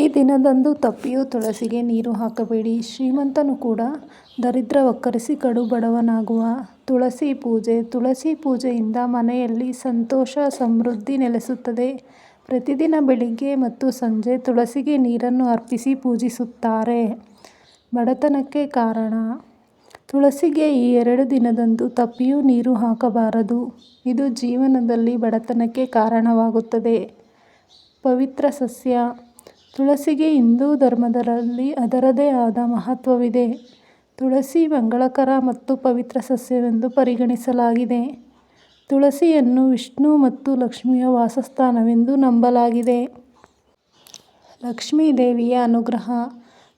ಈ ದಿನದಂದು ತಪ್ಪಿಯೂ ತುಳಸಿಗೆ ನೀರು ಹಾಕಬೇಡಿ. ಶ್ರೀಮಂತನು ಕೂಡ ದರಿದ್ರ ಒಕ್ಕರಿಸಿ ಕಡು ಬಡವನಾಗುವ. ತುಳಸಿ ಪೂಜೆ, ತುಳಸಿ ಪೂಜೆಯಿಂದ ಮನೆಯಲ್ಲಿ ಸಂತೋಷ, ಸಮೃದ್ಧಿ ನೆಲೆಸುತ್ತದೆ. ಪ್ರತಿದಿನ ಬೆಳಿಗ್ಗೆ ಮತ್ತು ಸಂಜೆ ತುಳಸಿಗೆ ನೀರನ್ನು ಅರ್ಪಿಸಿ ಪೂಜಿಸುತ್ತಾರೆ. ಬಡತನಕ್ಕೆ ಕಾರಣ, ತುಳಸಿಗೆ ಈ ಎರಡು ದಿನದಂದು ತಪ್ಪಿಯೂ ನೀರು ಹಾಕಬಾರದು. ಇದು ಜೀವನದಲ್ಲಿ ಬಡತನಕ್ಕೆ ಕಾರಣವಾಗುತ್ತದೆ. ಪವಿತ್ರ ಸಸ್ಯ ತುಳಸಿಗೆ ಹಿಂದೂ ಧರ್ಮದಲ್ಲಿ ಅದರದೇ ಆದ ಮಹತ್ವವಿದೆ. ತುಳಸಿ ಮಂಗಳಕರ ಮತ್ತು ಪವಿತ್ರ ಸಸ್ಯವೆಂದು ಪರಿಗಣಿಸಲಾಗಿದೆ. ತುಳಸಿಯನ್ನು ವಿಷ್ಣು ಮತ್ತು ಲಕ್ಷ್ಮಿಯ ವಾಸಸ್ಥಾನವೆಂದು ನಂಬಲಾಗಿದೆ. ಲಕ್ಷ್ಮೀ ದೇವಿಯ ಅನುಗ್ರಹ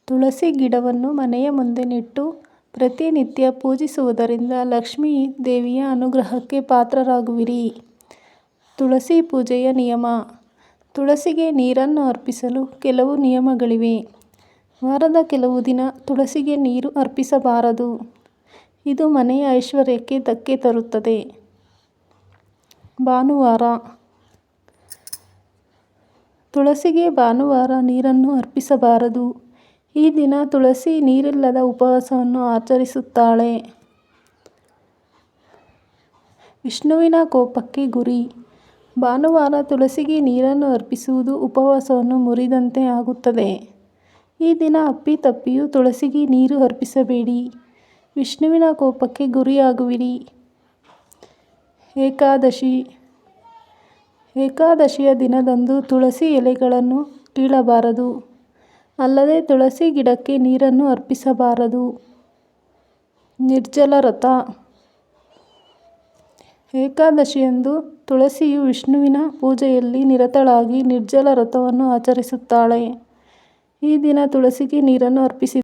ತುಳಸಿ ಗಿಡವನ್ನು ಮನೆಯ ಮುಂದೆ ನೆಟ್ಟು ಪ್ರತಿನಿತ್ಯ ಪೂಜಿಸುವುದರಿಂದ ಲಕ್ಷ್ಮೀ ದೇವಿಯ ಅನುಗ್ರಹಕ್ಕೆ ಪಾತ್ರರಾಗುವಿರಿ. ತುಳಸಿ ಪೂಜೆಯ ನಿಯಮ ತುಳಸಿಗೆ ನೀರನ್ನು ಅರ್ಪಿಸಲು ಕೆಲವು ನಿಯಮಗಳಿವೆ. ವಾರದ ಕೆಲವು ದಿನ ತುಳಸಿಗೆ ನೀರು ಅರ್ಪಿಸಬಾರದು. ಇದು ಮನೆಯ ಐಶ್ವರ್ಯಕ್ಕೆ ಧಕ್ಕೆ ತರುತ್ತದೆ. ಭಾನುವಾರ ತುಳಸಿಗೆ ಭಾನುವಾರ ನೀರನ್ನು ಅರ್ಪಿಸಬಾರದು. ಈ ದಿನ ತುಳಸಿ ನೀರಿಲ್ಲದ ಉಪವಾಸವನ್ನು ಆಚರಿಸುತ್ತಾಳೆ. ವಿಷ್ಣುವಿನ ಕೋಪಕ್ಕೆ ಗುರಿ ಭಾನುವಾರ ತುಳಸಿಗೆ ನೀರನ್ನು ಅರ್ಪಿಸುವುದು ಉಪವಾಸವನ್ನು ಮುರಿದಂತೆ ಆಗುತ್ತದೆ. ಈ ದಿನ ಅಪ್ಪಿತಪ್ಪಿಯೂ ತುಳಸಿಗೆ ನೀರು ಅರ್ಪಿಸಬೇಡಿ. ವಿಷ್ಣುವಿನ ಕೋಪಕ್ಕೆ ಗುರಿಯಾಗುವಿರಿ. ಏಕಾದಶಿ ಏಕಾದಶಿಯ ದಿನದಂದು ತುಳಸಿ ಎಲೆಗಳನ್ನು ಕೀಳಬಾರದು. ಅಲ್ಲದೆ ತುಳಸಿ ಗಿಡಕ್ಕೆ ನೀರನ್ನು ಅರ್ಪಿಸಬಾರದು. ನಿರ್ಜಲ ವ್ರತ ಏಕಾದಶಿಯಂದು ತುಳಸಿಯು ವಿಷ್ಣುವಿನ ಪೂಜೆಯಲ್ಲಿ ನಿರತಳಾಗಿ ನಿರ್ಜಲ ವ್ರತವನ್ನು ಆಚರಿಸುತ್ತಾಳೆ. ಈ ದಿನ ತುಳಸಿಗೆ ನೀರನ್ನು ಅರ್ಪಿಸಿದರೆ